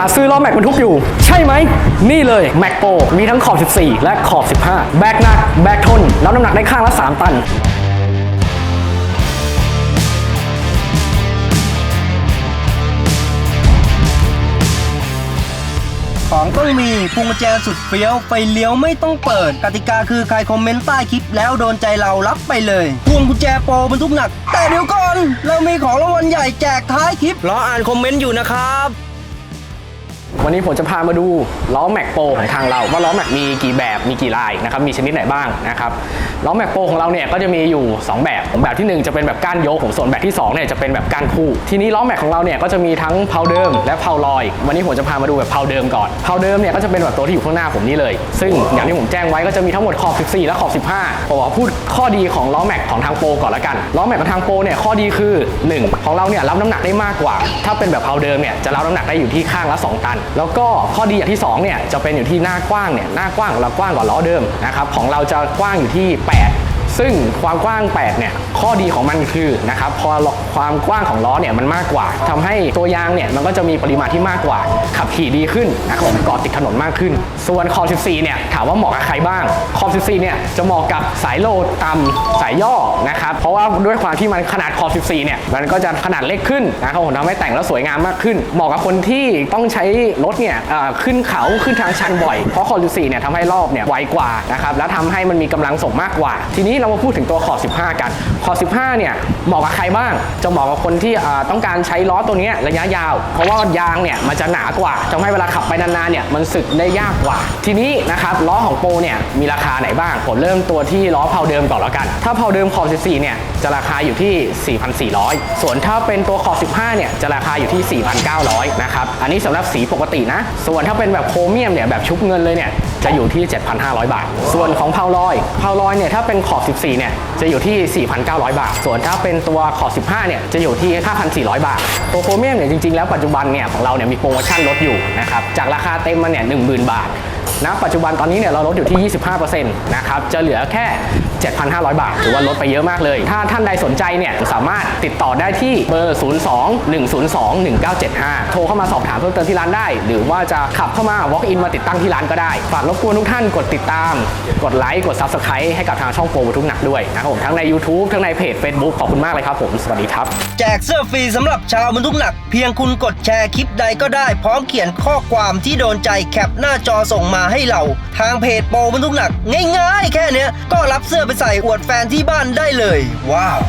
หาซื้อล้อแม็กบรรทุกอยู่ ใช่ไหม นี่เลยแม็กโปมีทั้งขอบ 14 และขอบ 15 แบกหนัก แบกทนรับน้ำหนักได้ข้างละ 3 ตันของต้องมีพวงกุญแจสุดเฟี้ยว ไฟเลี้ยวไม่ต้องเปิด กติกาคือใครคอมเมนต์ใต้คลิปแล้วโดนใจเรารับไปเลย พวงกุญแจโปรบรรทุกหนัก แต่เดี๋ยวก่อน เรามีของรางวัลใหญ่แจกท้ายคลิปรออ่านคอมเมนต์อยู่นะครับ วันนี้ผมจะพามาดูล้อแม็กโปของทางเราว่าล้อแม็กมีกี่แบบมีกี่ลายนะครับมีชนิดไหนบ้างนะครับล้อแม็กโปของเราเนี่ยก็จะมีอยู่ 2 แบบแบบที่ 1 จะเป็นแบบก้านโยกของส่วนแบบที่2เนี่ยจะเป็นแบบก้านคู่ ทีนี้ล้อแม็กของเราเนี่ยก็จะมีทั้งเพาเดิมและเพาลอย วันนี้ผมจะพามาดูแบบเพาเดิมก่อนเพาเดิมเนี่ยก็จะเป็นแบบตัวที่อยู่ข้างหน้าผมนี่เลย ซึ่งอย่างที่ผมแจ้งไว้ก็จะมีทั้งหมดขอบ 14 และขอบ 15ผมขอพูดข้อดีของล้อแม็กของทางโปรก่อนละกันล้อแม็กของทางโปรเนี่ยข้อดีคือ 1 ของเราเนี่ยรับน้ำหนักได้มากกว่า ถ้าเป็นแบบเพาเดิมเนี่ยจะรับน้ำหนักได้อยู่ที่ข้างละ 2 ตันแล้วก็ข้อดีอย่างที่2เนี่ยจะเป็นอยู่ที่หน้ากว้างเนี่ยหน้ากว้างของเรากว้างกว่าล้อเดิมนะครับของเราจะกว้างอยู่ที่ 8 ซึ่งความกว้าง 8 เนี่ย ข้อดีของมันคือนะครับ พอความกว้างของล้อเนี่ยมันมากกว่าทำให้ตัวยางเนี่ยมันก็จะมีปริมาณที่มากกว่า ขับขี่ดีขึ้นนะครับผมเกาะติดถนนมากขึ้น ส่วนคอ14 เนี่ยถามว่าเหมาะกับใครบ้างคอ14 เนี่ยจะเหมาะกับสายโลดต่ำสายย่อนะครับ เพราะว่าด้วยความที่มันขนาดคอ14 เนี่ยมันก็จะขนาดเล็กขึ้นนะครับผมทำให้แต่งแล้วสวยงามมากขึ้น เหมาะกับคนที่ต้องใช้รถเนี่ยขึ้นเขาขึ้นทางชันบ่อย เพราะคอ14 เนี่ยทำให้รอบเนี่ยไวกว่านะครับแล้วทำให้มันมีกำลังส่งมากกว่า ทีนี้เรามาพูดถึงตัวขอบ15 กันขอบ15 เนี่ยเหมาะกับใครบ้าง จะเหมาะกับคนที่ต้องการใช้ล้อตัวนี้ระยะยาว เพราะว่ายางเนี่ยมันจะหนากว่าทำให้เวลาขับไปนานๆเนี่ยมันสึกได้ยากกว่า ทีนี้นะครับล้อของโปรเนี่ยมีราคาไหนบ้าง ผมเริ่มตัวที่ล้อเพาเดิมก่อนแล้วกัน ถ้าเพาเดิมขอบ14 เนี่ยจะราคาอยู่ที่ 4,400 ส่วนถ้าเป็นตัวขอบ15 เนี่ยจะราคาอยู่ที่ 4,900 นะครับ อันนี้สำหรับสีปกตินะ ส่วนถ้าเป็นแบบโครเมียมเนี่ยแบบชุบเงินเลยเนี่ย จะอยู่ที่ 7,500 บาท ส่วนของเพาลอยเพาลอยเนี่ยถ้าเป็นขอบ 14 เนี่ยจะอยู่ที่ 4,900 บาท ส่วนถ้าเป็นตัวขอบ 15 เนี่ยจะอยู่ที่ 5,400 บาท ตัวโครเมียมเนี่ยจริงๆแล้วปัจจุบันเนี่ยของเราเนี่ยมีโปรโมชั่นลดอยู่นะครับจากราคาเต็มมาเนี่ย10,000 บาท ณปัจจุบันตอนนี้เนี่ยเราลดอยู่ที่ 25%นะครับจะเหลือแค่ 7,500 บาท ถือว่าลดไปเยอะมากเลย ถ้าท่านใดสนใจเนี่ยสามารถติดต่อได้ที่เบอร์ 02-102-1975 โทรเข้ามาสอบถามเพิ่มเติมที่ร้านได้ หรือว่าจะขับเข้ามา walk in มาติดตั้งที่ร้านก็ได้ ฝากรบกวนทุกท่านกดติดตาม กดไลค์กด subscribe ให้กับทางช่องโปรบรรทุกหนักด้วยนะครับผมทั้งใน YouTube ทั้งในเพจ Facebook ขอบคุณมากเลยครับผมสวัสดีครับแจกเสื้อฟรีสำหรับชาวบรรทุกหนัก เพียงคุณกดแชร์คลิปใดก็ได้ พร้อมเขียนข้อความที่โดนใจแคปหน้าจอส่งมาให้เรา ทางเพจโปรบรรทุกหนัก ง่ายๆ แค่เนี้ยก็รับเสื้อไปใส่อวดแฟนที่บ้านได้เลย ว้าว